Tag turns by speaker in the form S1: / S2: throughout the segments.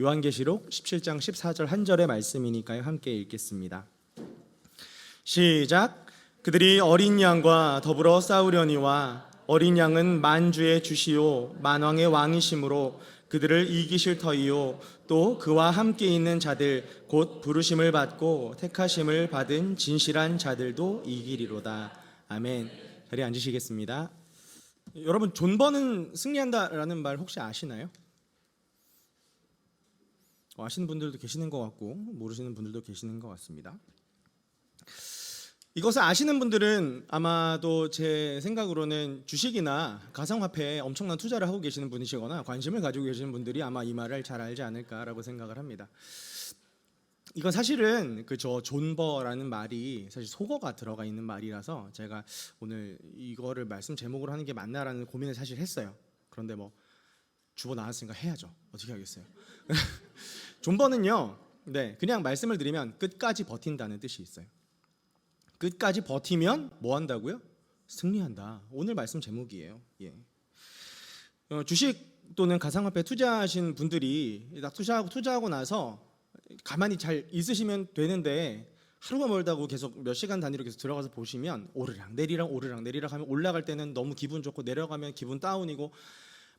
S1: 요한계시록 17장 14절 한 절의 말씀이니까요. 함께 읽겠습니다. 시작. 그들이 어린 양과 더불어 싸우려니와 어린 양은 만주의 주시요 만왕의 왕이심으로 그들을 이기실 터이요 또 그와 함께 있는 자들 곧 부르심을 받고 택하심을 받은 진실한 자들도 이기리로다. 아멘. 자리에 앉으시겠습니다. 여러분 존버는 승리한다라는 말 혹시 아시나요? 어, 아시는 분들도 계시는 것 같고 모르시는 분들도 계시는 것 같습니다. 이것을 아시는 분들은 아마도 제 생각으로는 주식이나 가상화폐에 엄청난 투자를 하고 계시는 분이시거나 관심을 가지고 계시는 분들이 아마 이 말을 잘 알지 않을까라고 생각을 합니다. 이건 사실은 그 저 존버라는 말이 사실 속어가 들어가 있는 말이라서 제가 오늘 이거를 말씀 제목으로 하는 게 맞나라는 고민을 사실 했어요. 그런데 뭐 주보 나왔으니까 해야죠. 어떻게 하겠어요? 존버는요. 네, 그냥 말씀을 드리면 끝까지 버틴다는 뜻이 있어요. 끝까지 버티면 뭐 한다고요? 승리한다. 오늘 말씀 제목이에요. 예. 어, 주식 또는 가상화폐 투자하신 분들이 딱 투자하고 투자하고 나서 가만히 잘 있으시면 되는데 하루가 멀다고 계속 몇 시간 단위로 계속 들어가서 보시면 오르락 내리락 오르락 내리락 하면 올라갈 때는 너무 기분 좋고 내려가면 기분 다운이고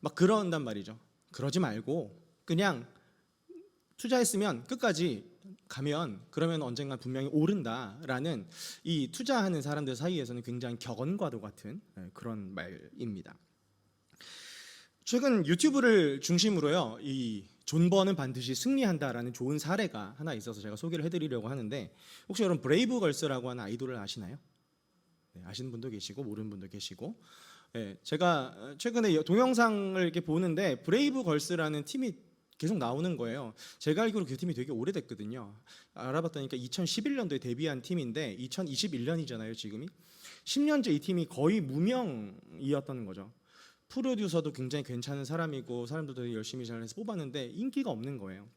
S1: 막 그런단 말이죠. 그러지 말고 그냥 투자했으면 끝까지 가면 그러면 언젠가 분명히 오른다라는 이 투자하는 사람들 사이에서는 굉장히 격언과도 같은 예, 그런 말입니다. 최근 유튜브를 중심으로요 이 존버는 반드시 승리한다라는 좋은 사례가 하나 있어서 제가 소개를 해드리려고 하는데 혹시 여러분 브레이브 걸스라고 하는 아이돌을 아시나요? 네, 아시는 분도 계시고 모르는 분도 계시고 예, 제가 최근에 동영상을 이렇게 보는데 브레이브 걸스라는 팀이 계속 나오는 거예요. 제가 알기로 그 팀이 되게 오래됐거든요. 알아봤다니까 2011년도에 데뷔한 팀인데 2021년이잖아요, 지금이. 10년째 이 팀이 거의 무명이었던 거죠. 프로듀서도 굉장히 괜찮은 사람이고 사람들도 열심히 잘해서 뽑았는데 인기가 없는 거예요.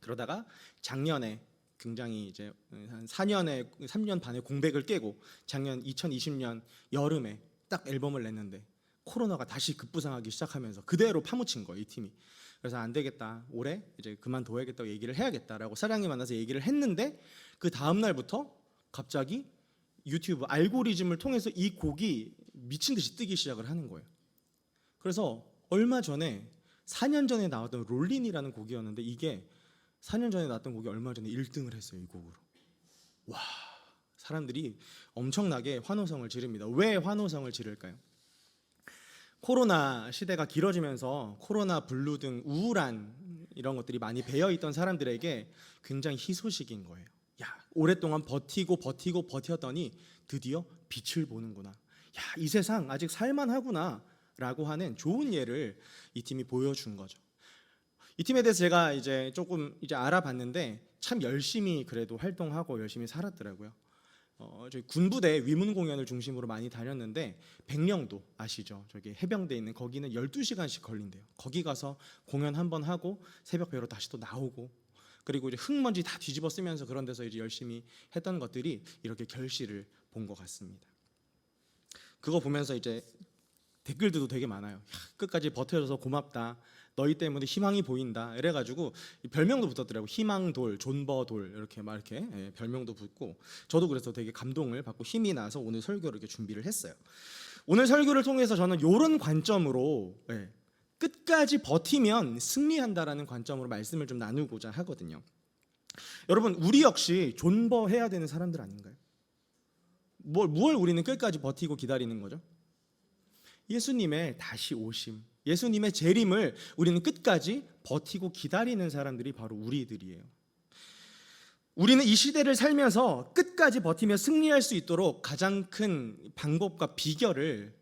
S1: 그러다가 작년에 굉장히 이제 한 4년에 3년 반의 공백을 깨고 작년 2020년 여름에 딱 앨범을 냈는데 코로나가 다시 급부상하기 시작하면서 그대로 파묻힌 거예요, 이 팀이. 그래서 안 되겠다. 올해 이제 그만둬야겠다고 얘기를 해야겠다라고 사장님 만나서 얘기를 했는데 그 다음 날부터 갑자기 유튜브 알고리즘을 통해서 이 곡이 미친 듯이 뜨기 시작을 하는 거예요. 그래서 얼마 전에 4년 전에 나왔던 롤린이라는 곡이었는데 이게 4년 전에 나왔던 곡이 얼마 전에 1등을 했어요, 이 곡으로. 와, 사람들이 엄청나게 환호성을 지릅니다. 왜 환호성을 지를까요? 코로나 시대가 길어지면서 코로나 블루 등 우울한 이런 것들이 많이 배어 있던 사람들에게 굉장히 희소식인 거예요. 야, 오랫동안 버티고 버티고 버텼더니 드디어 빛을 보는구나. 야, 이 세상 아직 살만하구나 라고 하는 좋은 예를 이 팀이 보여준 거죠. 이 팀에 대해서 제가 이제 조금 이제 알아봤는데 참 열심히 그래도 활동하고 열심히 살았더라고요. 어, 저희 군부대 위문 공연을 중심으로 많이 다녔는데 백령도 아시죠? 저기 해병대 있는 거기는 12시간씩 걸린대요. 거기 가서 공연 한 번 하고 새벽 배로 다시 또 나오고 그리고 이제 흙먼지 다 뒤집어 쓰면서 그런 데서 이제 열심히 했던 것들이 이렇게 결실을 본 것 같습니다. 그거 보면서 이제 댓글들도 되게 많아요. 야, 끝까지 버텨줘서 고맙다. 너희 때문에 희망이 보인다. 이래가지고 이 별명도 붙었더라고. 희망돌, 존버돌 이렇게 막 이렇게 예, 별명도 붙고 저도 그래서 되게 감동을 받고 힘이 나서 오늘 설교를 이렇게 준비를 했어요. 오늘 설교를 통해서 저는 이런 관점으로 예, 끝까지 버티면 승리한다라는 관점으로 말씀을 좀 나누고자 하거든요. 여러분 우리 역시 존버해야 되는 사람들 아닌가요? 뭘, 뭘 우리는 끝까지 버티고 기다리는 거죠? 예수님의 다시 오심, 예수님의 재림을 우리는 끝까지 버티고 기다리는 사람들이 바로 우리들이에요. 우리는 이 시대를 살면서 끝까지 버티며 승리할 수 있도록 가장 큰 방법과 비결을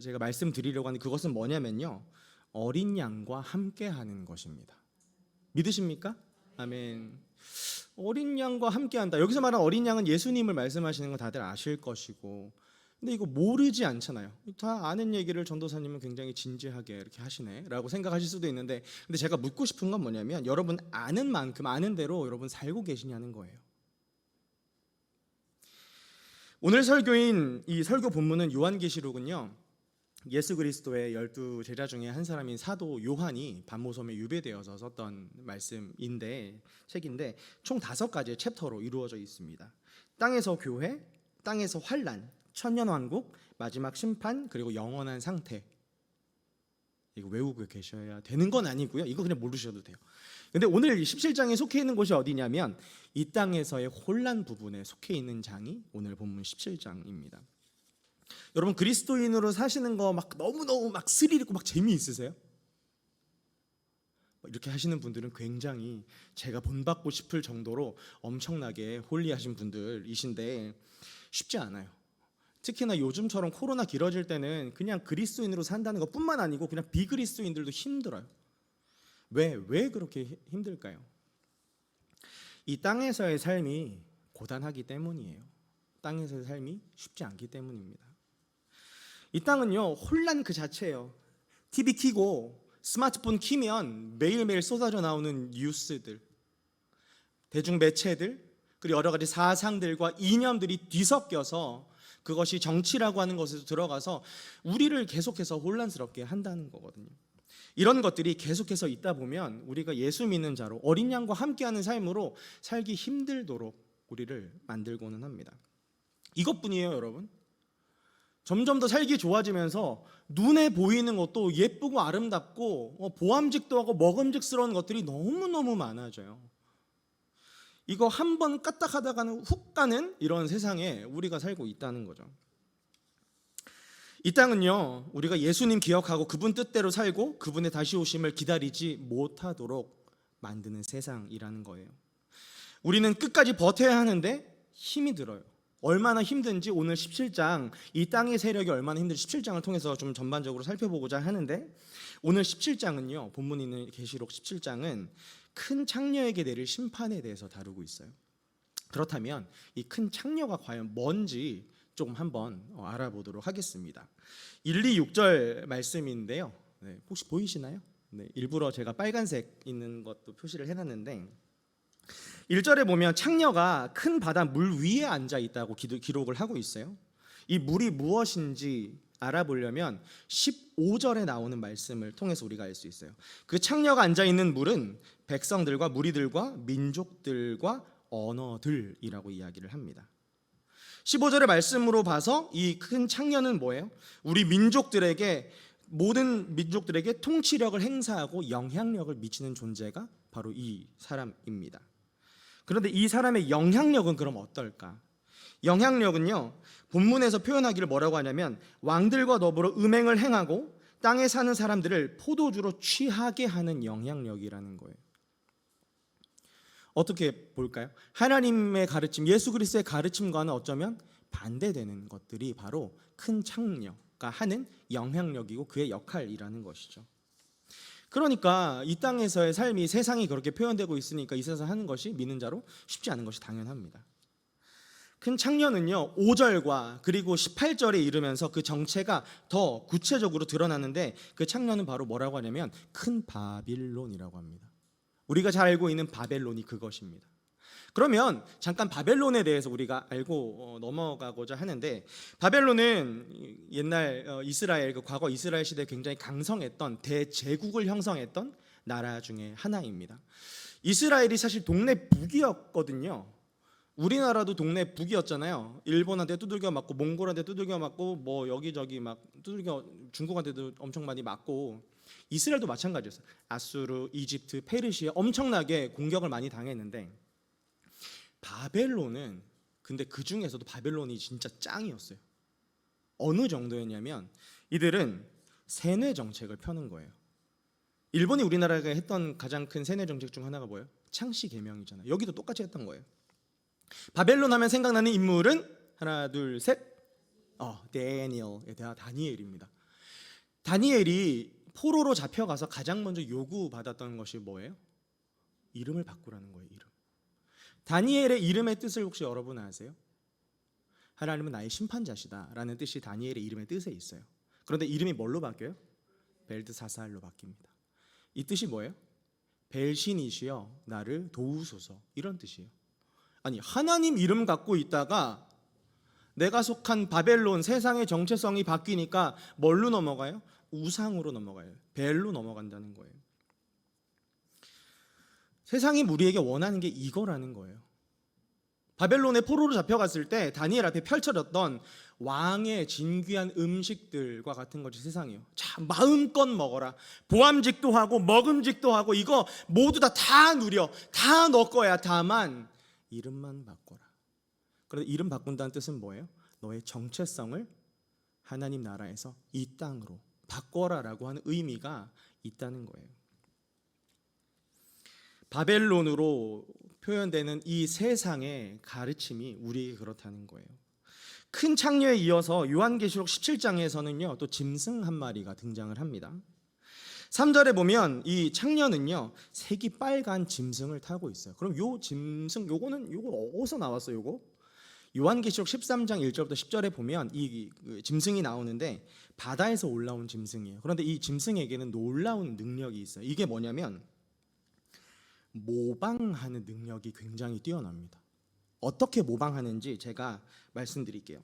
S1: 제가 말씀드리려고 하는 그것은 뭐냐면요. 어린 양과 함께 하는 것입니다. 믿으십니까? 아멘. 어린 양과 함께 한다. 여기서 말하는 어린 양은 예수님을 말씀하시는 거 다들 아실 것이고 근데 이거 모르지 않잖아요. 다 아는 얘기를 전도사님은 굉장히 진지하게 이렇게 하시네라고 생각하실 수도 있는데, 근데 제가 묻고 싶은 건 뭐냐면 여러분 아는 만큼 아는 대로 여러분 살고 계시냐는 거예요. 오늘 설교인 이 설교 본문은 요한계시록은요. 예수 그리스도의 열두 제자 중에 한 사람인 사도 요한이 반모섬에 유배되어서 썼던 말씀인데 책인데 총 다섯 가지의 챕터로 이루어져 있습니다. 땅에서 교회, 땅에서 환란, 천년 왕국, 마지막 심판 그리고 영원한 상태. 이거 외우고 계셔야 되는 건 아니고요. 이거 그냥 모르셔도 돼요. 근데 오늘 17장에 속해 있는 곳이 어디냐면 이 땅에서의 혼란 부분에 속해 있는 장이 오늘 본문 17장입니다. 여러분 그리스도인으로 사시는 거 막 너무너무 막 스릴 있고 막 재미있으세요? 이렇게 하시는 분들은 굉장히 제가 본받고 싶을 정도로 엄청나게 홀리하신 분들이신데 쉽지 않아요. 특히나 요즘처럼 코로나 길어질 때는 그냥 그리스도인으로 산다는 것뿐만 아니고 그냥 비그리스도인들도 힘들어요. 왜? 왜 그렇게 히- 힘들까요? 이 땅에서의 삶이 고단하기 때문이에요. 땅에서의 삶이 쉽지 않기 때문입니다. 이 땅은요 혼란 그 자체예요. TV 키고 스마트폰 키면 매일매일 쏟아져 나오는 뉴스들, 대중 매체들, 그리고 여러 가지 사상들과 이념들이 뒤섞여서 그것이 정치라고 하는 것에서 들어가서 우리를 계속해서 혼란스럽게 한다는 거거든요. 이런 것들이 계속해서 있다 보면 우리가 예수 믿는 자로 어린 양과 함께하는 삶으로 살기 힘들도록 우리를 만들고는 합니다. 이것뿐이에요, 여러분. 점점 더 살기 좋아지면서 눈에 보이는 것도 예쁘고 아름답고 어, 보암직도 하고 먹음직스러운 것들이 너무너무 많아져요. 이거 한 번 까딱하다가는 훅 가는 이런 세상에 우리가 살고 있다는 거죠. 이 땅은요, 우리가 예수님 기억하고 그분 뜻대로 살고 그분의 다시 오심을 기다리지 못하도록 만드는 세상이라는 거예요. 우리는 끝까지 버텨야 하는데 힘이 들어요. 얼마나 힘든지 오늘 17장 이 땅의 세력이 얼마나 힘든지 17장을 통해서 좀 전반적으로 살펴보고자 하는데 오늘 17장은요. 본문 있는 계시록 17장은 큰 창녀에게 내릴 심판에 대해서 다루고 있어요. 그렇다면 이 큰 창녀가 과연 뭔지 조금 한번 어, 알아보도록 하겠습니다. 1, 2, 6절 말씀인데요. 네, 혹시 보이시나요? 네, 일부러 제가 빨간색 있는 것도 표시를 해놨는데 1절에 보면 창녀가 큰 바다 물 위에 앉아 있다고 기록을 하고 있어요. 이 물이 무엇인지 알아보려면 15절에 나오는 말씀을 통해서 우리가 알 수 있어요. 그 창녀가 앉아 있는 물은 백성들과 무리들과 민족들과 언어들이라고 이야기를 합니다. 15절의 말씀으로 봐서 이 큰 창녀는 뭐예요? 우리 민족들에게 모든 민족들에게 통치력을 행사하고 영향력을 미치는 존재가 바로 이 사람입니다. 그런데 이 사람의 영향력은 그럼 어떨까? 영향력은요. 본문에서 표현하기를 뭐라고 하냐면 왕들과 더불어 음행을 행하고 땅에 사는 사람들을 포도주로 취하게 하는 영향력이라는 거예요. 어떻게 볼까요? 하나님의 가르침, 예수 그리스도의 가르침과는 어쩌면 반대되는 것들이 바로 큰 창녀가 하는 영향력이고 그의 역할이라는 것이죠. 그러니까 이 땅에서의 삶이 세상이 그렇게 표현되고 있으니까 이 세상 하는 것이 믿는 자로 쉽지 않은 것이 당연합니다. 큰 창녀는요 5절과 그리고 18절에 이르면서 그 정체가 더 구체적으로 드러나는데 그 창녀는 바로 뭐라고 하냐면 큰 바빌론이라고 합니다. 우리가 잘 알고 있는 바벨론이 그것입니다. 그러면 잠깐 바벨론에 대해서 우리가 알고 어, 넘어가고자 하는데 바벨론은 옛날 어, 이스라엘 그 과거 이스라엘 시대에 굉장히 강성했던 대제국을 형성했던 나라 중에 하나입니다. 이스라엘이 사실 동네 북이었거든요. 우리나라도 동네 북이었잖아요. 일본한테 두들겨 맞고 몽골한테 두들겨 맞고 뭐 여기저기 막 두들겨 중국한테도 엄청 많이 맞고 이스라엘도 마찬가지였어요. 아수르, 이집트, 페르시아 엄청나게 공격을 많이 당했는데 바벨론은 근데 그 중에서도 바벨론이 진짜 짱이었어요. 어느 정도였냐면 이들은 세뇌 정책을 펴는 거예요. 일본이 우리나라가 했던 가장 큰 세뇌 정책 중 하나가 뭐예요? 창씨 개명이잖아요. 여기도 똑같이 했던 거예요. 바벨론 하면 생각나는 인물은 하나, 둘, 셋. 어, 데니엘에 대한 다니엘입니다. 다니엘이 포로로 잡혀가서 가장 먼저 요구받았던 것이 뭐예요? 이름을 바꾸라는 거예요. 이름. 다니엘의 이름의 뜻을 혹시 여러분 아세요? 하나님은 나의 심판자시다라는 뜻이 다니엘의 이름의 뜻에 있어요. 그런데 이름이 뭘로 바뀌어요? 벨드사살로 바뀝니다. 이 뜻이 뭐예요? 벨신이시여 나를 도우소서 이런 뜻이에요. 아니 하나님 이름 갖고 있다가 내가 속한 바벨론 세상의 정체성이 바뀌니까 뭘로 넘어가요? 우상으로 넘어가요. 벨로 넘어간다는 거예요. 세상이 우리에게 원하는 게 이거라는 거예요. 바벨론의 포로로 잡혀갔을 때 다니엘 앞에 펼쳐졌던 왕의 진귀한 음식들과 같은 것이 세상이요. 자, 마음껏 먹어라. 보암직도 하고 먹음직도 하고 이거 모두 다 다 누려. 다 너 거야. 다만 이름만 바꿔라. 그런데 이름 바꾼다는 뜻은 뭐예요? 너의 정체성을 하나님 나라에서 이 땅으로 바꿔라라고 하는 의미가 있다는 거예요. 바벨론으로 표현되는 이 세상의 가르침이 우리에게 그렇다는 거예요. 큰 창녀에 이어서 요한계시록 17장에서는요. 또 짐승 한 마리가 등장을 합니다. 3절에 보면 이 창녀는요. 색이 빨간 짐승을 타고 있어요. 그럼 요 짐승 요거는 요거 어디서 나왔어요, 요거? 요한계시록 13장 1절부터 10절에 보면 이그 짐승이 나오는데 바다에서 올라온 짐승이에요. 그런데 이 짐승에게는 놀라운 능력이 있어요. 이게 뭐냐면 모방하는 능력이 굉장히 뛰어납니다. 어떻게 모방하는지 제가 말씀드릴게요.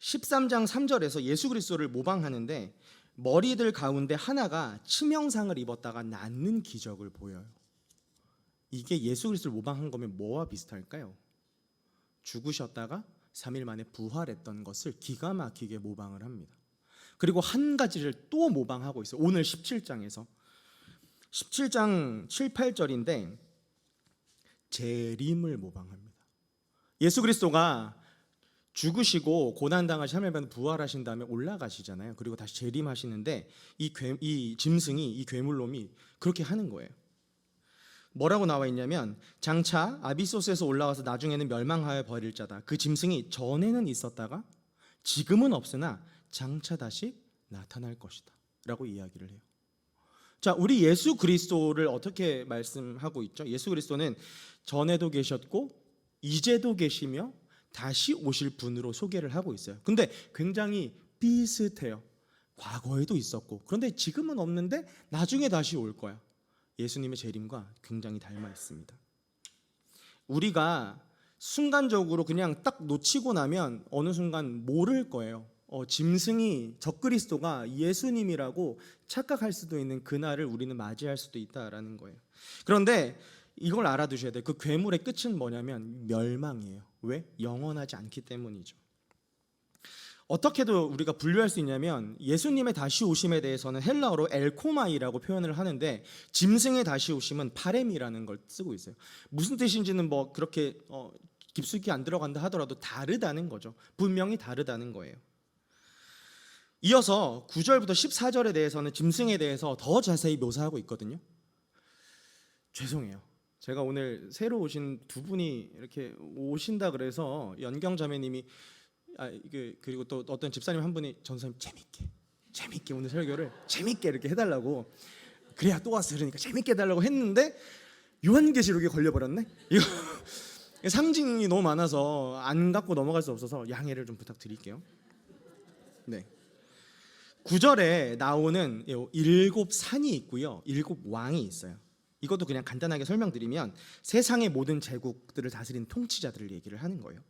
S1: 13장 3절에서 예수 그리스도를 모방하는데 머리들 가운데 하나가 치명상을 입었다가 낫는 기적을 보여요. 이게 예수 그리스도를 모방한 거면 뭐와 비슷할까요? 죽으셨다가 3일 만에 부활했던 것을 기가 막히게 모방을 합니다. 그리고 한 가지를 또 모방하고 있어요. 오늘 17장에서 17장 7, 8절인데 재림을 모방합니다. 예수 그리스도가 죽으시고 고난 당하시 3일 만에 부활하신 다음에 올라가시잖아요. 그리고 다시 재림하시는데 이, 괴, 이 짐승이 이 괴물놈이 그렇게 하는 거예요. 뭐라고 나와 있냐면 장차 아비소스에서 올라와서 나중에는 멸망하여 버릴 자다. 그 짐승이 전에는 있었다가 지금은 없으나 장차 다시 나타날 것이다. 라고 이야기를 해요. 자, 우리 예수 그리스도를 어떻게 말씀하고 있죠? 예수 그리스도는 전에도 계셨고 이제도 계시며 다시 오실 분으로 소개를 하고 있어요. 근데 굉장히 비슷해요. 과거에도 있었고 그런데 지금은 없는데 나중에 다시 올 거야. 예수님의 재림과 굉장히 닮아 있습니다. 우리가 순간적으로 그냥 딱 놓치고 나면 어느 순간 모를 거예요. 어, 짐승이 적그리스도가 예수님이라고 착각할 수도 있는 그날을 우리는 맞이할 수도 있다라는 거예요. 그런데 이걸 알아두셔야 돼요. 그 괴물의 끝은 뭐냐면 멸망이에요. 왜? 영원하지 않기 때문이죠. 어떻게도 우리가 분류할 수 있냐면 예수님의 다시 오심에 대해서는 헬라어로 엘코마이라고 표현을 하는데 짐승의 다시 오심은 파렘이라는 걸 쓰고 있어요. 무슨 뜻인지는 뭐 그렇게 어, 깊숙이 안 들어간다 하더라도 다르다는 거죠. 분명히 다르다는 거예요. 이어서 9절부터 14절에 대해서는 짐승에 대해서 더 자세히 묘사하고 있거든요. 죄송해요. 제가 오늘 새로 오신 두 분이 이렇게 오신다 그래서 연경 자매님이 아 이게 그리고 또 어떤 집사님 한 분이 전사님 재밌게 재밌게 오늘 설교를 재밌게 이렇게 해달라고 그래야 또 와서 들으니까 재밌게 해달라고 했는데 요한계시록에 걸려버렸네. 이거 상징이 너무 많아서 안 갖고 넘어갈 수 없어서 양해를 좀 부탁드릴게요. 네. 9절에 나오는 요 일곱 산이 있고요. 일곱 왕이 있어요. 이것도 그냥 간단하게 설명드리면 세상의 모든 제국들을 다스린 통치자들을 얘기를 하는 거예요.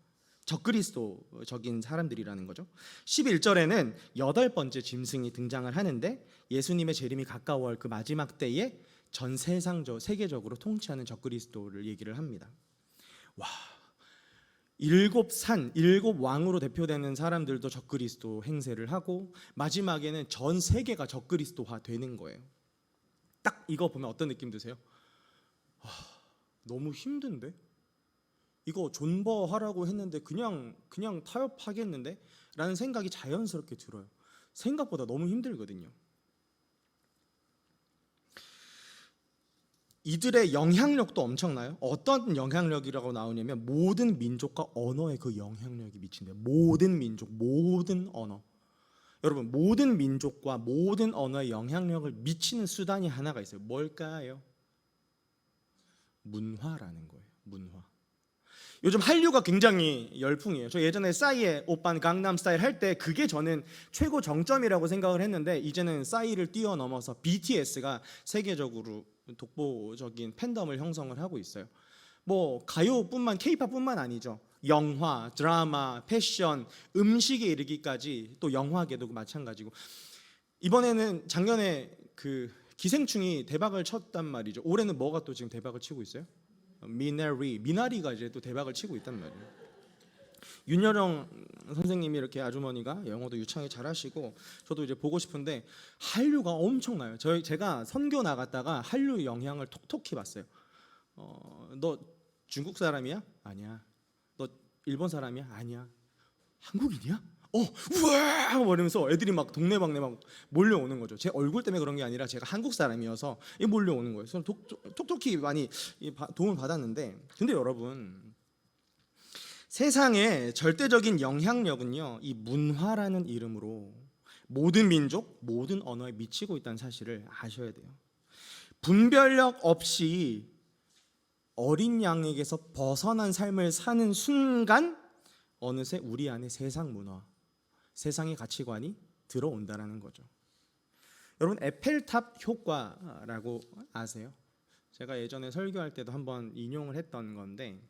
S1: 적그리스도적인 사람들이라는 거죠. 11절에는 여덟 번째 짐승이 등장을 하는데 예수님의 재림이 가까워할 그 마지막 때에 전 세상적 세계적으로 통치하는 적그리스도를 얘기를 합니다. 와. 일곱 산, 일곱 왕으로 대표되는 사람들도 적그리스도 행세를 하고 마지막에는 전 세계가 적그리스도화 되는 거예요. 딱 이거 보면 어떤 느낌 드세요? 아, 너무 힘든데? 이거 존버하라고 했는데 그냥 그냥 타협하겠는데? 라는 생각이 자연스럽게 들어요. 생각보다 너무 힘들거든요. 이들의 영향력도 엄청나요. 어떤 영향력이라고 나오냐면 모든 민족과 언어에 그 영향력이 미친대요. 모든 민족, 모든 언어. 여러분 모든 민족과 모든 언어에 영향력을 미치는 수단이 하나가 있어요. 뭘까요? 문화라는 거예요. 문화. 요즘 한류가 굉장히 열풍이에요. 저 예전에 싸이의 오빤 강남 스타일 할 때 그게 저는 최고 정점이라고 생각을 했는데 이제는 싸이를 뛰어넘어서 BTS가 세계적으로 독보적인 팬덤을 형성을 하고 있어요. 뭐 가요뿐만 케이팝뿐만 아니죠. 영화, 드라마, 패션, 음식에 이르기까지 또 영화계도 마찬가지고 이번에는 작년에 그 기생충이 대박을 쳤단 말이죠. 올해는 뭐가 또 지금 대박을 치고 있어요? 미나리, 미나리가 이제 또 대박을 치고 있단 말이에요. 윤여령 선생님이 이렇게 아주머니가 영어도 유창하게 잘하시고 저도 이제 보고 싶은데 한류가 엄청나요. 저희 제가 선교 나갔다가 한류 영향을 톡톡히 봤어요. 어, 너 중국 사람이야? 아니야. 너 일본 사람이야? 아니야. 한국인이야? 어, 우와! 이러면서 애들이 막 동네방네 막 몰려오는 거죠. 제 얼굴 때문에 그런 게 아니라 제가 한국 사람이어서 이 몰려오는 거예요. 그래서 톡- 톡톡히 많이 도움을 받았는데, 근데 여러분 세상의 절대적인 영향력은요, 이 문화라는 이름으로 모든 민족, 모든 언어에 미치고 있다는 사실을 아셔야 돼요. 분별력 없이 어린 양에게서 벗어난 삶을 사는 순간 어느새 우리 안에 세상 문화, 세상의 가치관이 들어온다라는 거죠. 여러분 에펠탑 효과라고 아세요? 제가 예전에 설교할 때도 한번 인용을 했던 건데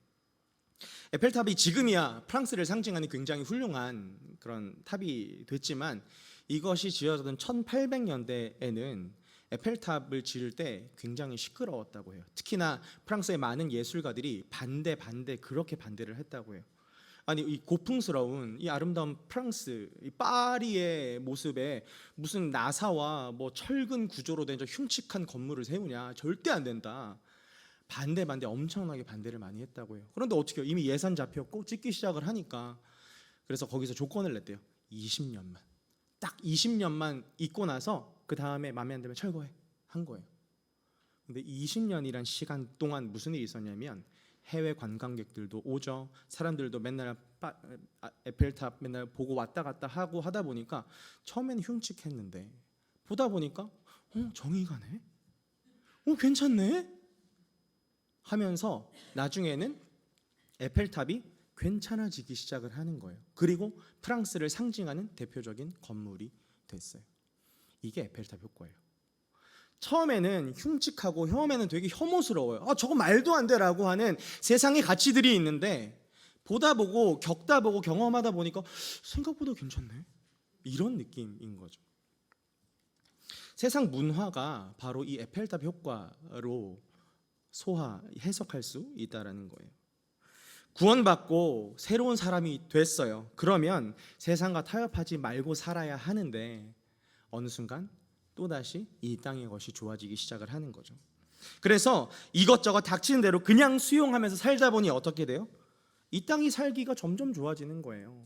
S1: 에펠탑이 지금이야 프랑스를 상징하는 굉장히 훌륭한 그런 탑이 됐지만 이것이 지어졌던 1800년대에는 에펠탑을 지을 때 굉장히 시끄러웠다고 해요. 특히나 프랑스의 많은 예술가들이 반대 반대 그렇게 반대를 했다고 해요. 아니 이 고풍스러운 이 아름다운 프랑스 이 파리의 모습에 무슨 나사와 뭐 철근 구조로 된 저 흉측한 건물을 세우냐 절대 안 된다. 반대 반대 엄청나게 반대를 많이 했다고 해요. 그런데 어떻게? 이미 예산 잡혔고 찍기 시작을 하니까 그래서 거기서 조건을 냈대요. 20년만. 딱 20년만 있고 나서 그 다음에 마음에 안 들면 철거해 한 거예요. 근데 20년이란 시간 동안 무슨 일이 있었냐면 해외 관광객들도 오죠. 사람들도 맨날 빠, 아, 에펠탑 맨날 보고 왔다 갔다 하고 하다 보니까 처음에는 흉측했는데 보다 보니까 어 정이 가네. 어 괜찮네. 하면서 나중에는 에펠탑이 괜찮아지기 시작을 하는 거예요. 그리고 프랑스를 상징하는 대표적인 건물이 됐어요. 이게 에펠탑 효과예요. 처음에는 흉측하고 처음에는 되게 혐오스러워요. 아, 저거 말도 안 돼라고 하는 세상의 가치들이 있는데 보다 보고 겪다 보고 경험하다 보니까 생각보다 괜찮네. 이런 느낌인 거죠. 세상 문화가 바로 이 에펠탑 효과로 소화 해석할 수 있다라는 거예요. 구원받고 새로운 사람이 됐어요. 그러면 세상과 타협하지 말고 살아야 하는데 어느 순간 또다시 이 땅의 것이 좋아지기 시작을 하는 거죠. 그래서 이것저것 닥치는 대로 그냥 수용하면서 살다 보니 어떻게 돼요? 이 땅이 살기가 점점 좋아지는 거예요.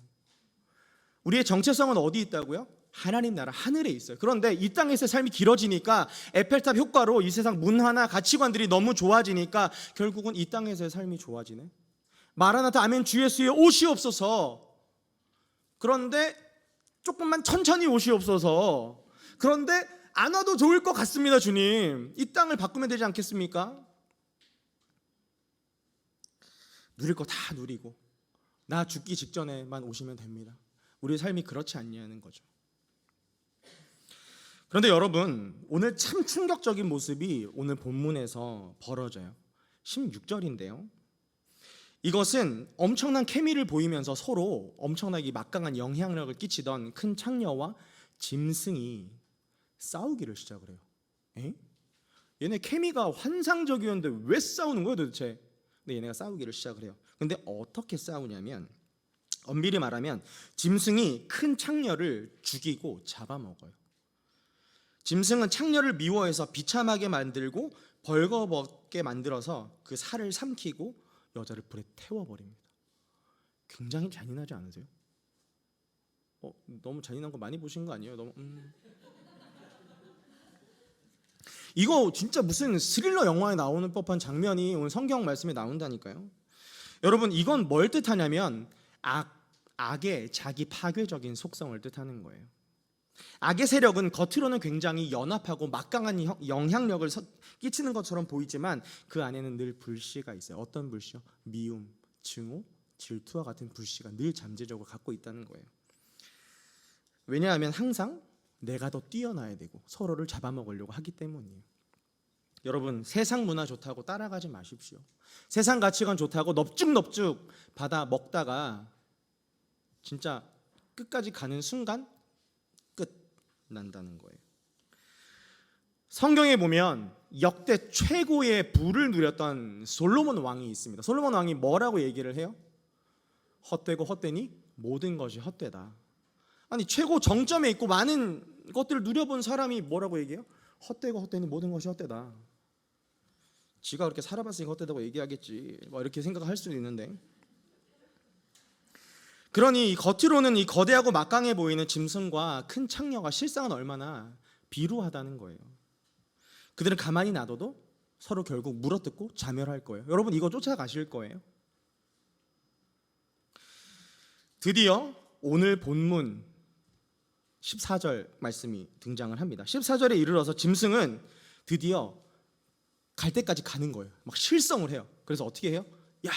S1: 우리의 정체성은 어디 있다고요? 하나님 나라 하늘에 있어요. 그런데 이 땅에서의 삶이 길어지니까 에펠탑 효과로 이 세상 문화나 가치관들이 너무 좋아지니까 결국은 이 땅에서의 삶이 좋아지네. 마라나타 아멘 주 예수의 오시옵소서. 그런데 조금만 천천히 오시옵소서. 그런데 안 와도 좋을 것 같습니다, 주님. 이 땅을 바꾸면 되지 않겠습니까? 누릴 거 다 누리고 나 죽기 직전에만 오시면 됩니다. 우리의 삶이 그렇지 않냐는 거죠. 그런데 여러분, 오늘 참 충격적인 모습이 오늘 본문에서 벌어져요. 16절인데요. 이것은 엄청난 케미를 보이면서 서로 엄청나게 막강한 영향력을 끼치던 큰 창녀와 짐승이 싸우기를 시작을 해요. 에? 얘네 케미가 환상적이었는데 왜 싸우는 거예요 도대체? 근데 얘네가 싸우기를 시작을 해요. 근데 어떻게 싸우냐면 엄밀히 말하면 짐승이 큰 창녀를 죽이고 잡아먹어요. 짐승은 창녀를 미워해서 비참하게 만들고 벌거벗게 만들어서 그 살을 삼키고 여자를 불에 태워버립니다. 굉장히 잔인하지 않으세요? 어, 너무 잔인한 거 많이 보신 거 아니에요? 너무 음. 이거 진짜 무슨 스릴러 영화에 나오는 법한 장면이 오늘 성경 말씀에 나온다니까요. 여러분 이건 뭘 뜻하냐면 악 악의 자기 파괴적인 속성을 뜻하는 거예요. 악의 세력은 겉으로는 굉장히 연합하고 막강한 형- 영향력을 서- 끼치는 것처럼 보이지만 그 안에는 늘 불씨가 있어요. 어떤 불씨요? 미움, 증오, 질투와 같은 불씨가 늘 잠재적으로 갖고 있다는 거예요. 왜냐하면 항상 내가 더 뛰어나야 되고 서로를 잡아먹으려고 하기 때문이에요. 여러분 세상 문화 좋다고 따라가지 마십시오. 세상 가치관 좋다고 넙죽넙죽 받아 먹다가 진짜 끝까지 가는 순간 끝 난다는 거예요. 성경에 보면 역대 최고의 부를 누렸던 솔로몬 왕이 있습니다. 솔로몬 왕이 뭐라고 얘기를 해요? 헛되고 헛되니 모든 것이 헛되다. 아니 최고 정점에 있고 많은 것들을 누려본 사람이 뭐라고 얘기해요? 헛되고 헛되니 모든 것이 헛되다. 지가 그렇게 살아봤으니까 헛되다고 얘기하겠지. 뭐 이렇게 생각할 수도 있는데. 그러니 이 겉으로는 이 거대하고 막강해 보이는 짐승과 큰 창녀가 실상은 얼마나 비루하다는 거예요. 그들은 가만히 놔둬도 서로 결국 물어뜯고 자멸할 거예요. 여러분 이거 쫓아가실 거예요. 드디어 오늘 본문 14절 말씀이 등장을 합니다. 14절에 이르러서 짐승은 드디어 갈 때까지 가는 거예요. 막 실성을 해요. 그래서 어떻게 해요? 야,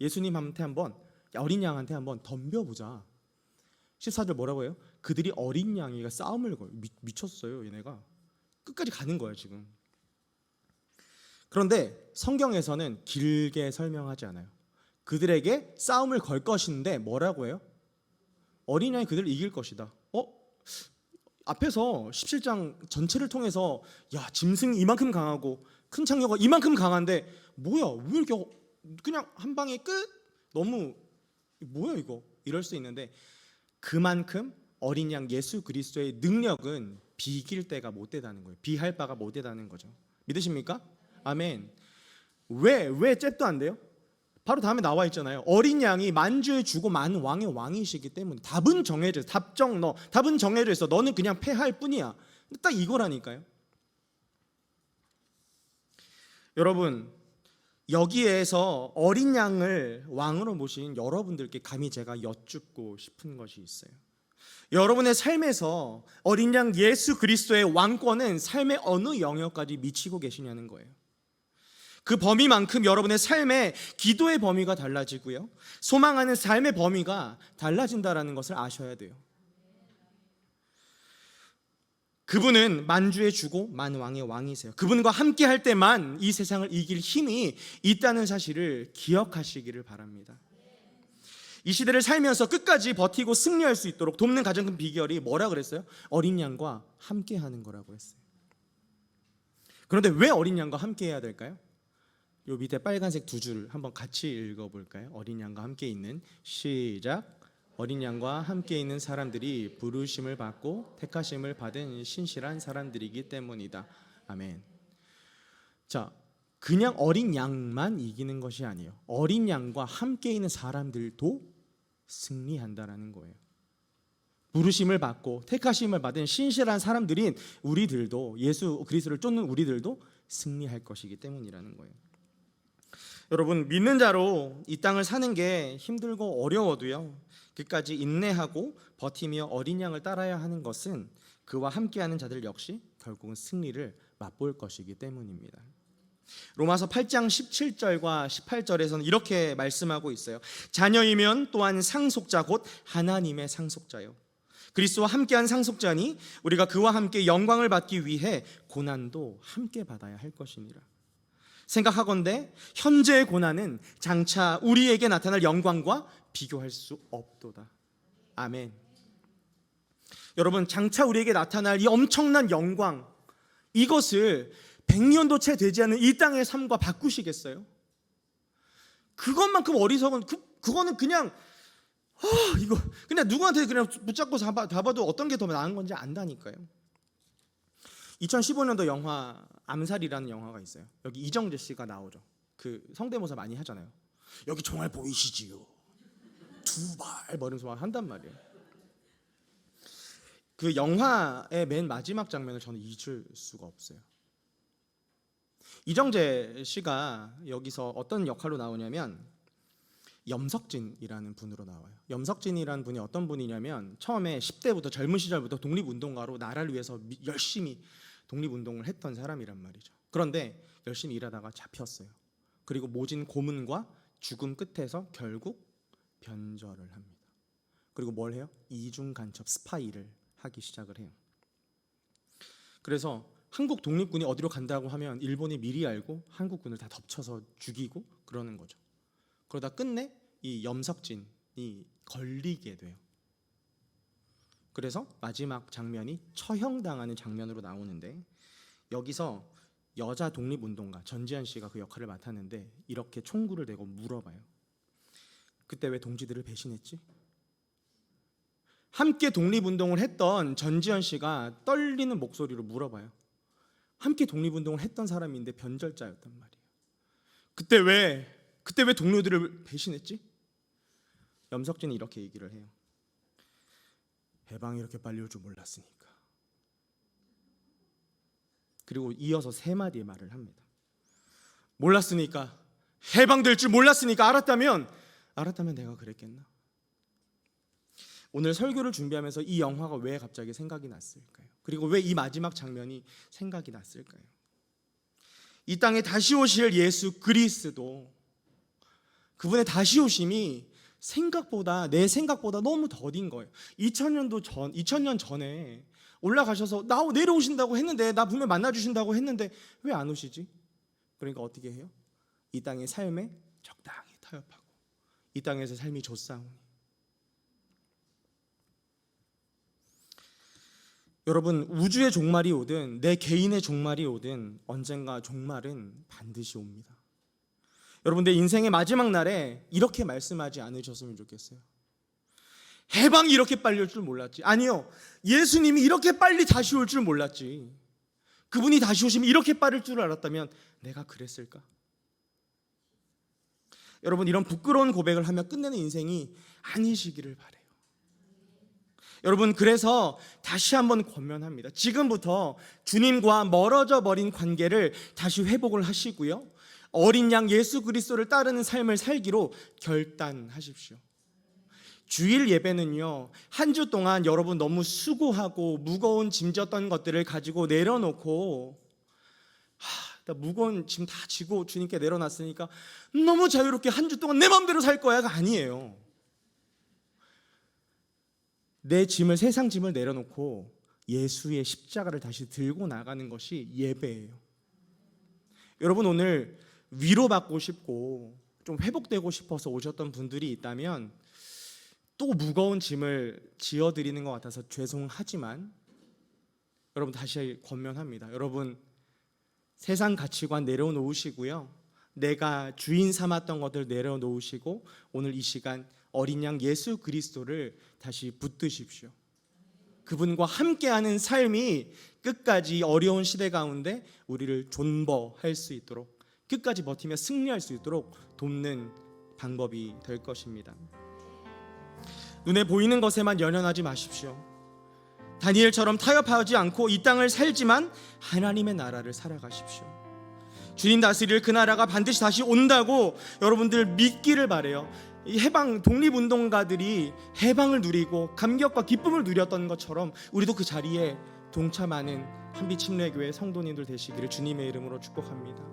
S1: 예수님한테 한번 야, 어린 양한테 한번 덤벼보자. 14절 뭐라고 해요? 그들이 어린 양이가 싸움을 걸요. 미, 미쳤어요, 얘네가. 끝까지 가는 거예요, 지금. 그런데 성경에서는 길게 설명하지 않아요. 그들에게 싸움을 걸 것인데 뭐라고 해요? 어린 양이 그들을 이길 것이다. 어? 앞에서 17장 전체를 통해서 야, 짐승이 이만큼 강하고 큰 창녀가 이만큼 강한데 뭐야? 왜 이렇게 어- 그냥 한 방에 끝? 너무 뭐야 이거? 이럴 수 있는데 그만큼 어린 양 예수 그리스도의 능력은 비길 때가 못 되다는 거예요. 비할 바가 못 되다는 거죠. 믿으십니까? 아멘. 왜 왜 잽도 안 돼요? 바로 다음에 나와 있잖아요. 어린 양이 만주에 주고 많은 왕의 왕이시기 때문에 답은 정해져 있어. 답정 너. 답은 정해져 있어. 너는 그냥 패할 뿐이야. 딱 이거라니까요. 여러분 여기에서 어린 양을 왕으로 모신 여러분들께 감히 제가 여쭙고 싶은 것이 있어요. 여러분의 삶에서 어린 양 예수 그리스도의 왕권은 삶의 어느 영역까지 미치고 계시냐는 거예요. 그 범위만큼 여러분의 삶의 기도의 범위가 달라지고요. 소망하는 삶의 범위가 달라진다라는 것을 아셔야 돼요. 그분은 만주의 주고 만왕의 왕이세요. 그분과 함께 할 때만 이 세상을 이길 힘이 있다는 사실을 기억하시기를 바랍니다. 이 시대를 살면서 끝까지 버티고 승리할 수 있도록 돕는 가장 큰 비결이 뭐라 그랬어요? 어린 양과 함께 하는 거라고 했어요. 그런데 왜 어린 양과 함께 해야 될까요? 요 밑에 빨간색 두 줄 한번 같이 읽어 볼까요? 어린 양과 함께 있는 시작. 어린 양과 함께 있는 사람들이 부르심을 받고 택하심을 받은 신실한 사람들이기 때문이다. 아멘. 자, 그냥 어린 양만 이기는 것이 아니에요. 어린 양과 함께 있는 사람들도 승리한다라는 거예요. 부르심을 받고 택하심을 받은 신실한 사람들인 우리들도 예수 그리스도를 쫓는 우리들도 승리할 것이기 때문이라는 거예요. 여러분 믿는 자로 이 땅을 사는 게 힘들고 어려워도요. 끝까지 인내하고 버티며 어린 양을 따라야 하는 것은 그와 함께하는 자들 역시 결국은 승리를 맛볼 것이기 때문입니다. 로마서 8장 17절과 18절에서는 이렇게 말씀하고 있어요. 자녀이면 또한 상속자 곧 하나님의 상속자요. 그리스도와 함께한 상속자니 우리가 그와 함께 영광을 받기 위해 고난도 함께 받아야 할 것이니라. 생각하건대 현재의 고난은 장차 우리에게 나타날 영광과 비교할 수 없도다. 아멘. 여러분 장차 우리에게 나타날 이 엄청난 영광 이것을 백년도 채 되지 않은 이 땅의 삶과 바꾸시겠어요? 그것만큼 어리석은 그 그거는 그냥 아 이거 그냥 누구한테 그냥 붙잡고 잡아, 잡아도 어떤 게 더 나은 건지 안다니까요. 2015년도 영화 암살이라는 영화가 있어요. 여기 이정재 씨가 나오죠. 그 성대모사 많이 하잖아요. 여기 총알 보이시지요? 두발 머리면서 막 한단 말이에요. 그 영화의 맨 마지막 장면을 저는 잊을 수가 없어요. 이정재 씨가 여기서 어떤 역할로 나오냐면 염석진이라는 분으로 나와요. 염석진이라는 분이 어떤 분이냐면 처음에 10대부터 젊은 시절부터 독립운동가로 나라를 위해서 미- 열심히 독립운동을 했던 사람이란 말이죠. 그런데 열심히 일하다가 잡혔어요. 그리고 모진 고문과 죽음 끝에서 결국 변절을 합니다. 그리고 뭘 해요? 이중 간첩 스파이를 하기 시작을 해요. 그래서 한국 독립군이 어디로 간다고 하면 일본이 미리 알고 한국군을 다 덮쳐서 죽이고 그러는 거죠. 그러다 끝내 이 염석진이 걸리게 돼요. 그래서 마지막 장면이 처형당하는 장면으로 나오는데 여기서 여자 독립운동가 전지현 씨가 그 역할을 맡았는데 이렇게 총구를 대고 물어봐요. 그때 왜 동지들을 배신했지? 함께 독립운동을 했던 전지현 씨가 떨리는 목소리로 물어봐요. 함께 독립운동을 했던 사람인데 변절자였단 말이에요. 그때 왜 그때 왜 동료들을 배신했지? 염석진이 이렇게 얘기를 해요. 해방이 이렇게 빨리 올 줄 몰랐으니까. 그리고 이어서 세 마디의 말을 합니다. 몰랐으니까 해방될 줄 몰랐으니까 알았다면 알았다면 내가 그랬겠나? 오늘 설교를 준비하면서 이 영화가 왜 갑자기 생각이 났을까요? 그리고 왜 이 마지막 장면이 생각이 났을까요? 이 땅에 다시 오실 예수 그리스도 그분의 다시 오심이 생각보다 내 생각보다 너무 더딘 거예요. 2000년도 전 2000년 전에 올라가셔서 나 내려오신다고 했는데 나 분명 만나 주신다고 했는데 왜 안 오시지? 그러니까 어떻게 해요? 이 땅의 삶에 적당히 타협하고 이 땅에서 삶이 좋사오니 여러분 우주의 종말이 오든 내 개인의 종말이 오든 언젠가 종말은 반드시 옵니다. 여러분 내 인생의 마지막 날에 이렇게 말씀하지 않으셨으면 좋겠어요. 해방이 이렇게 빨리 올 줄 몰랐지. 아니요. 예수님이 이렇게 빨리 다시 올 줄 몰랐지. 그분이 다시 오시면 이렇게 빠를 줄 알았다면 내가 그랬을까? 여러분 이런 부끄러운 고백을 하며 끝내는 인생이 아니시기를 바래요. 여러분 그래서 다시 한번 권면합니다. 지금부터 주님과 멀어져 버린 관계를 다시 회복을 하시고요. 어린 양 예수 그리스도를 따르는 삶을 살기로 결단하십시오. 주일 예배는요, 한 주 동안 여러분 너무 수고하고 무거운 짐졌던 것들을 가지고 내려놓고, 하, 나 무거운 짐 다 지고 주님께 내려놨으니까 너무 자유롭게 한 주 동안 내 마음대로 살 거야가 아니에요. 내 짐을, 세상 짐을 내려놓고 예수의 십자가를 다시 들고 나가는 것이 예배예요. 여러분 오늘 위로받고 싶고 좀 회복되고 싶어서 오셨던 분들이 있다면 또 무거운 짐을 지어드리는 것 같아서 죄송하지만 여러분 다시 권면합니다. 여러분 세상 가치관 내려놓으시고요. 내가 주인 삼았던 것들 내려놓으시고 오늘 이 시간 어린 양 예수 그리스도를 다시 붙드십시오. 그분과 함께하는 삶이 끝까지 어려운 시대 가운데 우리를 존버할 수 있도록 끝까지 버티며 승리할 수 있도록 돕는 방법이 될 것입니다. 눈에 보이는 것에만 연연하지 마십시오. 다니엘처럼 타협하지 않고 이 땅을 살지만 하나님의 나라를 살아가십시오. 주님 다스릴 그 나라가 반드시 다시 온다고 여러분들 믿기를 바래요. 이 해방 독립운동가들이 해방을 누리고 감격과 기쁨을 누렸던 것처럼 우리도 그 자리에 동참하는 한빛 침례교회 성도님들 되시기를 주님의 이름으로 축복합니다.